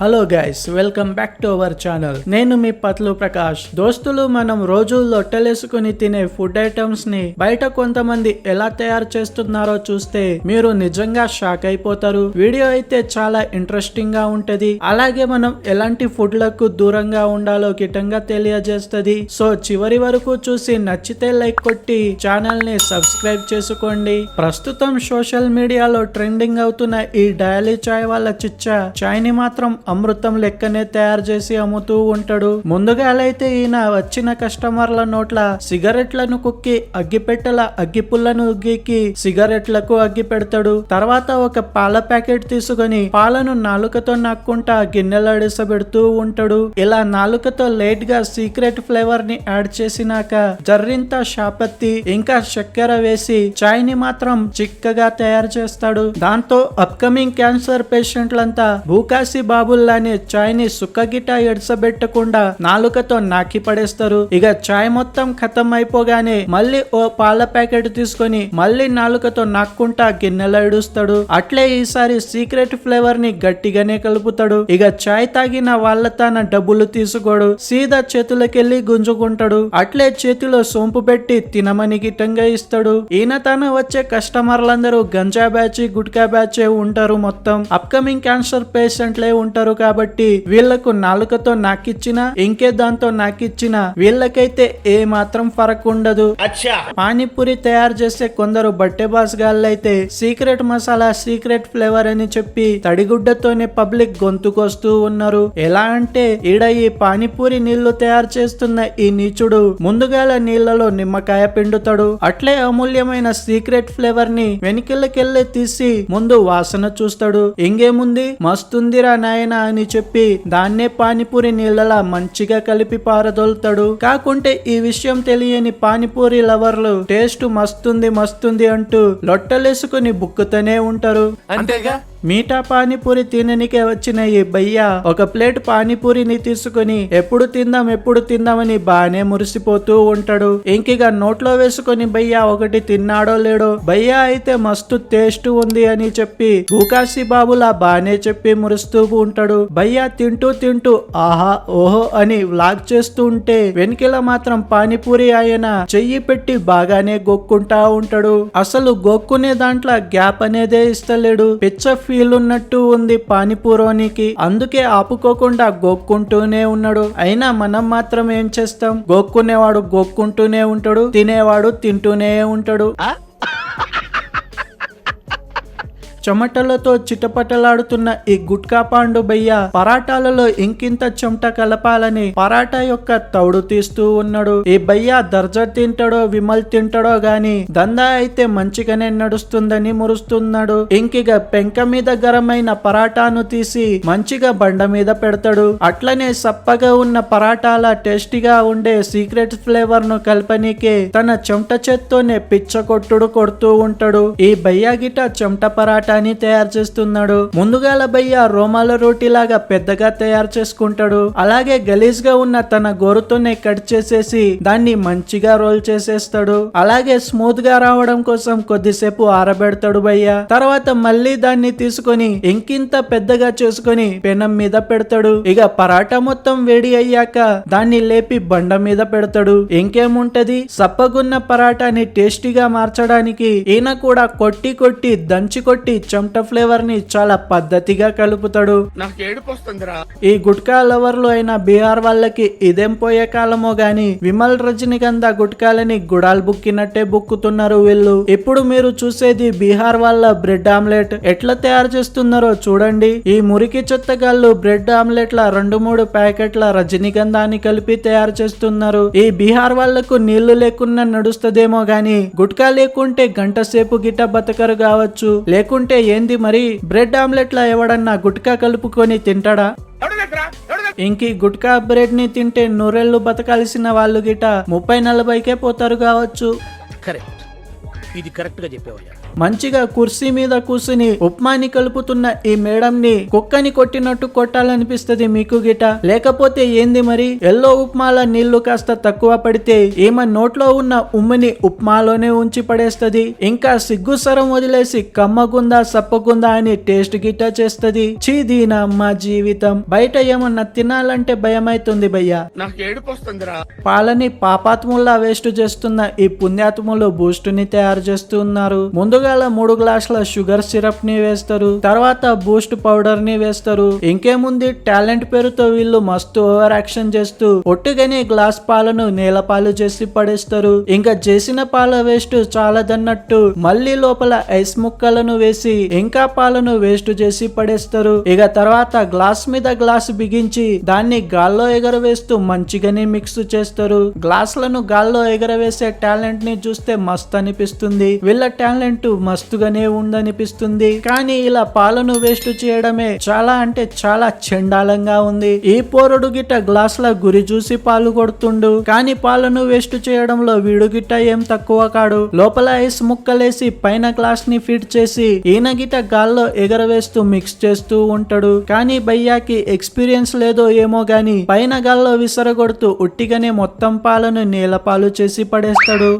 Hello guys welcome back to our channel నేను మీ పత్లు ప్రకాష్. దోస్తులు మనం రోజు లొట్టలేసుకుని తినే ఫుడ్ ఐటమ్స్ని బయట కొంతమంది ఎలా తయారు చేస్తున్నారో చూస్తే మీరు నిజంగా షాక్ అయిపోతారు. వీడియో అయితే చాలా ఇంట్రెస్టింగ్గా ఉంటది. అలాగే మనం ఎలాంటి ఫుడ్లకు దూరంగా ఉండాలో కిటంగా తెలియజేస్తది. సో చివరి వరకు చూసి నచ్చితే లైక్ కొట్టి ఛానల్ని సబ్స్క్రైబ్ చేసుకోండి. ప్రస్తుతం సోషల్ మీడియాలో ట్రెండింగ్ అవుతున్న ఈ డయాలీ చాయ్ వాళ్ళ చిచ్చా. చాయ్ని మాత్రం అమృతం లెక్కనే తయారు చేసి అమ్ముతూ ఉంటాడు. ముందుగా అయితే ఈయన వచ్చిన కస్టమర్ల నోట్ల సిగరెట్లను కుక్కి అగ్గిపెట్టెల అగ్గిపుల్లను ఉగ్గికి సిగరెట్లకు అగ్గి పెడతాడు. తర్వాత ఒక పాల ప్యాకెట్ తీసుకొని పాలను నాలుకతో నాక్కుంటా గిన్నెలాడిసబెడుతూ ఉంటాడు. ఇలా నాలుకతో లేట్గా సీక్రెట్ ఫ్లేవర్ని యాడ్ చేసినాక జర్రింత షాపత్తి ఇంకా చక్కెర వేసి చాయ్ని మాత్రం చిక్కగా తయారు చేస్తాడు. దాంతో అప్కమింగ్ క్యాన్సర్ పేషెంట్లంతా భూకాసి బాబుల్లానే చాయ్ని సుక్కగిట ఎడసబెట్టకుండా నాలుకతో నాకి పడేస్తారు. ఇక చాయ్ మొత్తం ఖతం అయిపోగానే మళ్ళీ ఓ పాల ప్యాకెట్ తీసుకొని మళ్ళీ నాలుకతో నాక్కుంటా గిన్నెలో ఇడుస్తాడు అట్లే ఈసారి సీక్రెట్ ఫ్లేవర్ని గట్టిగానే కలుపుతాడు. ఇక చాయ్ తాగిన వాళ్ళ తన డబ్బులు తీసుకోడు. సీదా చేతులకెళ్ళి గుంజుకుంటాడు. అట్లే చేతిలో సోంపు పెట్టి తినమని గిట్టంగా ఇస్తాడు. ఈయన తన వచ్చే కస్టమర్లందరూ గంజా బ్యాచ్ గుట్కా బ్యాచ్ ఉంటారు మొత్తం. అప్కమింగ్ క్యాన్సర్ పేషెంట్లే ఉంటారు. కాబట్టి వీళ్ళకు నాలుకతో నాకిచ్చిన ఇంకే దాంతో నాకిచ్చిన వీళ్ళకైతే ఏ మాత్రం ఫరక్ ఉండదు పానీపూరి తయారు చేసే కొందరు బట్టె బాస్ గాళ్ళైతే సీక్రెట్ మసాలా సీక్రెట్ ఫ్లేవర్ అని చెప్పి తడిగుడ్డతోనే పబ్లిక్ గొంతుకొస్తూ ఉన్నారు. ఎలా అంటే ఈడ ఈ పానీపూరి నీళ్ళు తయారు చేస్తున్న ఈ నీచుడు ముందుగాల నీళ్ళలో నిమ్మకాయ పిండుతాడు. అట్లే అమూల్యమైన సీక్రెట్ ఫ్లేవర్ని వెనికిళ్ళకెళ్ళి తీసి ముందు వాసన చూస్తాడు. ఇంకేముంది? మస్తుందిరా నాయన. అని చెప్పి దాన్నే పానీపూరి నీళ్ళలా మంచిగా కలిపి పారదోలుతాడు. కాకుంటే ఈ విషయం తెలియని పానీపూరి లవర్లు టేస్ట్ మస్తుంది మస్తుంది అంటూ లొట్టలేసుకుని బుక్కుతూనే ఉంటారు. అంతేగా? మీఠా పానీపూరి తిననికే వచ్చిన ఈ భయ్య. ఒక ప్లేట్ పానీపూరిని తీసుకుని ఎప్పుడు తిందాం ఎప్పుడు తిందామని బానే మురిసిపోతూ ఉంటాడు. ఇంకిగా నోట్లో వేసుకొని భయ్య ఒకటి తిన్నాడో లేడో? భయ్య అయితే మస్తు టేస్ట్ ఉంది అని చెప్పి భూకాశీ బాబులా బానే చెప్పి మురుస్తూ ఉంటాడు. భయ్య తింటూ తింటూ ఆహా ఓహో అని వ్లాగ్ చేస్తూ ఉంటే వెనుకల మాత్రం పానీపూరి ఆయన చెయ్యి పెట్టి బాగానే గొక్కుంటా ఉంటాడు. అసలు గొక్కునే దాంట్లో గ్యాప్ అనేదే ఇస్తలేడు. పిచ్చ ఫీల్ ఉన్నట్టు ఉంది పానీపూరోనికి. అందుకే ఆపుకోకుండా గోక్కుంటూనే ఉన్నాడు. అయినా మనం మాత్రం ఏం చేస్తాం? గోక్కునేవాడు గోక్కుంటూనే ఉంటాడు తినేవాడు తింటూనే ఉంటాడు. చెమటలతో చిటపటలాడుతున్న ఈ గుట్కా పాండు బయ్య పరాటాలలో ఇంకింత చెమట కలపాలని పరాటా యొక్క తౌడు తీస్తూ ఉన్నాడు. ఈ బయ్య దర్జా తింటాడో విమల్ తింటాడో గాని దందా అయితే మంచిగానే నడుస్తుందని మురుస్తున్నాడు. ఇంకిగా పెంక మీద గరమైన పరాటాను తీసి మంచిగా బండ మీద పెడతాడు. అట్లనే సప్పగా ఉన్న పరాటాల టేస్టీగా ఉండే సీక్రెట్ ఫ్లేవర్ను కలపనీకే తన చెమట చేత్తోనే పిచ్చ కొట్టుడు కొడుతూ ఉంటాడు. ఈ బయ్యాగిట గిట చెమట పరాటాని తయారు చేస్తున్నాడు. ముందుగాల భయ్య రోమాల రోటీ లాగా పెద్దగా తయారు చేసుకుంటాడు. అలాగే గలీజ్గా ఉన్న తన గోరుతోనే కట్ చేసేసి దాన్ని మంచిగా రోల్ చేసేస్తాడు. అలాగే స్మూత్గా రావడం కోసం కొద్దిసేపు ఆరబెడతాడు భయ్య. తర్వాత మళ్ళీ దాన్ని తీసుకొని ఇంకింత పెద్దగా చేసుకొని పెనం మీద పెడతాడు. ఇక పరాటా మొత్తం వేడి అయ్యాక దాన్ని లేపి బండ మీద పెడతాడు. ఇంకేముంటది? సప్పగున్న పరాటాని టేస్టీగా మార్చడానికి ఈయన కూడా కొట్టి కొట్టి దంచి కొట్టి చెమట ఫ్లేవర్ని చాలా పద్ధతిగా కలుపుతాడు. ఈ గుట్కా లవర్లు అయిన బీహార్ వాళ్ళకి ఇదేం పోయే కాలమో గాని విమల్ రజనీగంధ గుట్కాలని గుడాలు బుక్కినట్టే బుక్కుతున్నారు వీళ్ళు. ఇప్పుడు మీరు చూసేది బీహార్ వాళ్ళ బ్రెడ్ ఆమ్లెట్. ఎట్లా తయారు చేస్తున్నారో చూడండి. ఈ మురికి చెత్తగాళ్ళు బ్రెడ్ ఆమ్లెట్ ల రెండు మూడు ప్యాకెట్ల రజనీగంధాన్ని కలిపి తయారు చేస్తున్నారు. ఈ బీహార్ వాళ్ళకు నీళ్ళు లేకున్నా నడుస్తదేమో గాని గుట్కా లేకుంటే గంట సేపు గిట్ట బతకరు కావచ్చు. లేకుంటే ఏంది మరి? బ్రెడ్ ఆమ్లెట్ లా ఎవడన్నా గుట్కా కలుపుకొని తింటాడా? ఇంకి గుట్కా బ్రెడ్ని తింటే నూరెళ్ళు బతకాల్సిన వాళ్ళు గిట ముప్పై నలభైకే పోతారు కావచ్చు. కరెక్ట్. ఇది కరెక్ట్గా చెప్పేవయ్యా. మంచిగా కుర్సీ మీద కూర్చుని ఉప్మాని కలుపుతున్న ఈ మేడం ని కుక్కని కొట్టినట్టు కొట్టాలనిపిస్తది మీకు గిట. లేకపోతే ఏంది మరి? ఎల్లో ఉప్మాల నీళ్ళు కాస్త తక్కువ పడితే ఈమె నోట్లో ఉన్న ఉమ్మిని ఉప్మాలోనే ఉంచి పడేస్తది. ఇంకా సిగ్గుసరం వదిలేసి కమ్మగుందా సప్పగుందా అని టేస్ట్ గిట్ట చేస్తది. చీదీనా అమ్మ జీవితం. బయట ఏమన్నా తినాలంటే భయమైతుంది భయ్యా. పాలని పాపాత్ముల్లా వేస్ట్ చేస్తున్న ఈ పుణ్యాత్ములు బూస్ట్ని తయారు చేస్తున్నారు. ముందుగా మూడు గ్లాసుల షుగర్ సిరప్ని వేస్తారు. తర్వాత బూస్ట్ పౌడర్ని వేస్తారు. ఇంకేముంది? టాలెంట్ పేరుతో వీళ్ళు మస్తు ఓవర్ యాక్షన్ చేస్తూ ఒట్టుగానే గ్లాస్ పాలను నేల పాలు చేసి పడేస్తారు. ఇంకా చేసిన పాల వేస్ట్ చాలదన్నట్టు మళ్ళీ లోపల ఐస్ ముక్కలను వేసి ఇంకా పాలను వేస్ట్ చేసి పడేస్తారు. ఇక తర్వాత గ్లాస్ మీద గ్లాస్ బిగించి దాన్ని గాల్లో ఎగరవేస్తూ మంచిగానే మిక్స్ చేస్తారు. గ్లాసులను గాల్లో ఎగరవేసే టాలెంట్ని చూస్తే మస్తు అనిపిస్తుంది వీళ్ళ టాలెంట్ మస్తుగానే ఉందనిపిస్తుంది. కానీ ఇలా పాలను వేస్ట్ చేయడమే చాలా అంటే చాలా చండాలంగా ఉంది. ఈ పోరుడు గిట్ట గ్లాసుల గురి చూసి పాలు కొడుతుండు. కానీ పాలను వేస్ట్ చేయడంలో వీడు గిట్ట ఏం తక్కువ కాడు. లోపల ఐస్ ముక్కలేసి పైన గ్లాస్ని ఫిట్ చేసి ఈయన గిట్ట గాల్లో ఎగరవేస్తూ మిక్స్ చేస్తూ ఉంటాడు. కానీ భయ్యాకి ఎక్స్పీరియన్స్ లేదో ఏమో గాని పైన గాల్లో విసరగొడుతూ ఉట్టిగానే మొత్తం పాలను నేల పాలు చేసి పడేస్తాడు.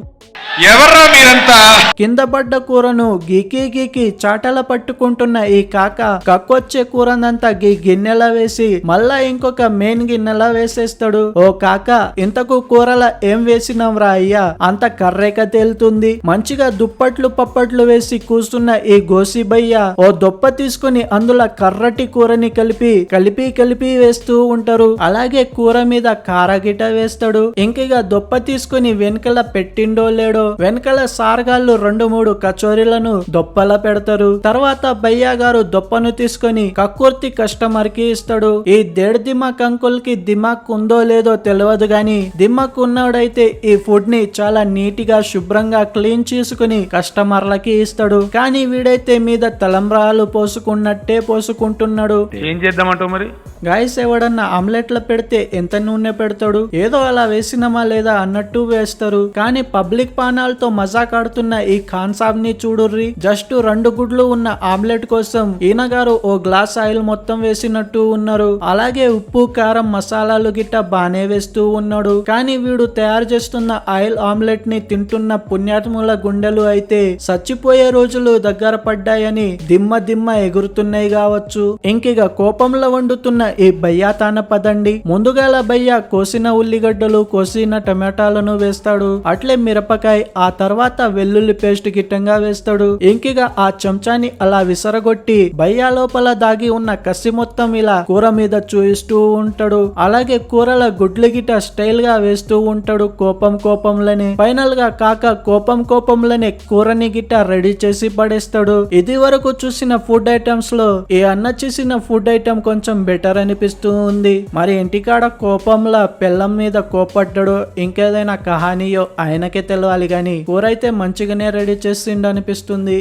ఎవర్రా మీరంతా? కింద పడ్డ కూరను గీకి గీకి చాటల పట్టుకుంటున్న ఈ కాక కక్కొచ్చే కూరనంతా గీ గిన్నెల వేసి మళ్ళా ఇంకొక మెయిన్ గిన్నెల వేసేస్తాడు? ఓ కాక ఇంతకు కూరల ఏం వేసినాంరా అయ్యా? అంత కర్రేక తేలుతుంది. మంచిగా దుప్పట్లు పప్పట్లు వేసి కూస్తున్న ఈ గోసిబయ్య ఓ దొప్ప తీసుకుని అందులో కర్రటి కూరని కలిపి కలిపి కలిపి వేస్తూ ఉంటారు. అలాగే కూర మీద కారగిట వేస్తాడు. ఇంకిగా దొప్ప తీసుకుని వెనుకల పెట్టిండో లేడో వెనకల సారగాళ్ళు రెండు మూడు కచోరీలను దొప్పల పెడతారు. తర్వాత బయ్యా గారు దొప్పను తీసుకొని కక్కుర్తి కస్టమర్కి ఇస్తాడు. ఈ దేడ్ దిమాక్ అంకుల్కి దిమాక్ ఉందో లేదో తెలియదు గాని దిమాక్ ఉన్నోడైతే ఈ ఫుడ్ని చాలా నీట్గా శుభ్రంగా క్లీన్ చేసుకుని కస్టమర్లకి ఇస్తాడు. కానీ వీడైతే మీద తలంబ్రాలు పోసుకున్నట్టే పోసుకుంటున్నాడు. ఏం చేద్దామంటావు మరి? గాయస్ ఎవడన్నా ఆమ్లెట్ల పెడితే ఎంత నూనె పెడతాడు? ఏదో అలా వేసినమా లేదా అన్నట్టు వేస్తారు. కానీ పబ్లిక్ పానాలతో మజాక్ ఆడుతున్న ఈ ఖాన్ సాబ్ని చూడుర్రి. జస్ట్ రెండు గుడ్లు ఉన్న ఆమ్లెట్ కోసం ఈయన గారు ఓ గ్లాస్ ఆయిల్ మొత్తం వేసినట్టు ఉన్నారు. అలాగే ఉప్పు కారం మసాలాలు గిట్ట బానే వేస్తూ ఉన్నాడు. కానీ వీడు తయారు చేస్తున్న ఆయిల్ ఆమ్లెట్ని తింటున్న పుణ్యాత్ముల గుండెలు అయితే చచ్చిపోయే రోజులు దగ్గర పడ్డాయని దిమ్మ దిమ్మ ఎగురుతున్నాయి కావచ్చు. ఇంకిగ కోపంలో వండుతున్న ఈ బయ్యా తాన పదండి. ముందుగాల బయ్య కోసిన ఉల్లిగడ్డలు కోసిన టమాటాలను వేస్తాడు. అట్లే మిరపకాయ ఆ తర్వాత వెల్లుల్లి పేస్ట్ గిట్టంగా వేస్తాడు. ఇంకిగా ఆ చెంచాని అలా విసరగొట్టి బయ్యా లోపల దాగి ఉన్న కసి మొత్తం ఇలా కూర మీద చూయిస్తూ ఉంటాడు. అలాగే కూరల గుడ్లు గిట స్టైల్గా వేస్తూ ఉంటాడు కోపం కోపంలోనే. ఫైనల్గా కాక కోపం కోపంలోనే కూరని గిట్ట రెడీ చేసి పడేస్తాడు. ఇది వరకు చూసిన ఫుడ్ ఐటమ్స్లో ఈ అన్న చేసిన ఫుడ్ ఐటమ్ కొంచెం బెటర్ అనిపిస్తూ ఉంది. మరి ఇంటికాడ కోపంలా పెళ్ళం మీద కోపడ్డాడు ఇంకేదైనా కహానీయో ఆయనకే తెలవాలి గాని కూర అయితే మంచిగానే రెడీ చేసిండు అనిపిస్తుంది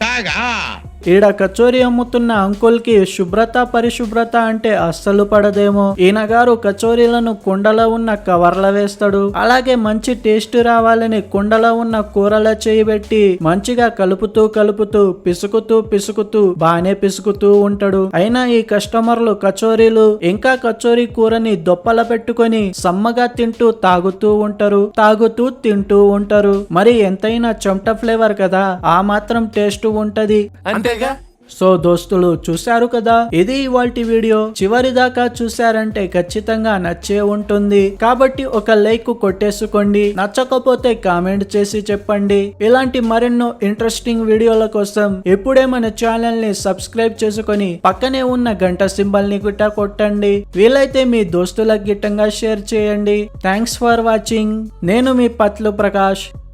అట్టాగా ఈడ కచోరీ అమ్ముతున్న అంకుల్కి శుభ్రత పరిశుభ్రత అంటే అస్సలు పడదేమో. ఈయన గారు కచోరీలను కుండలో ఉన్న కవర్ల వేస్తాడు. అలాగే మంచి టేస్ట్ రావాలని కుండలో ఉన్న కూరల చేయబెట్టి మంచిగా కలుపుతూ కలుపుతూ పిసుకుతూ పిసుకుతూ బానే పిసుకుతూ ఉంటాడు. అయినా ఈ కస్టమర్లు కచోరీలు ఇంకా కచోరీ కూరని దొప్పల పెట్టుకొని సమ్మగా తింటూ తాగుతూ ఉంటారు. తాగుతూ తింటూ ఉంటారు. మరి ఎంతైనా చెమట ఫ్లేవర్ కదా. ఆ మాత్రం టేస్ట్ ఉంటది. అంతేగా? సో దోస్తులు చూశారు కదా? ఇది ఇవాల్టి వీడియో. చివరి దాకా చూశారంటే ఖచ్చితంగా నచ్చే ఉంటుంది. కాబట్టి ఒక లైక్ కొట్టేసుకోండి. నచ్చకపోతే కామెంట్ చేసి చెప్పండి. ఇలాంటి మరెన్నో ఇంట్రెస్టింగ్ వీడియోల కోసం ఇప్పుడే మన ఛానల్ని సబ్స్క్రైబ్ చేసుకొని పక్కనే ఉన్న గంట సింబల్ని గుట్ట కొట్టండి. వీలైతే మీ దోస్తులకు గిట్టంగా షేర్ చేయండి. Thanks for watching. నేను మీ పత్లు ప్రకాష్.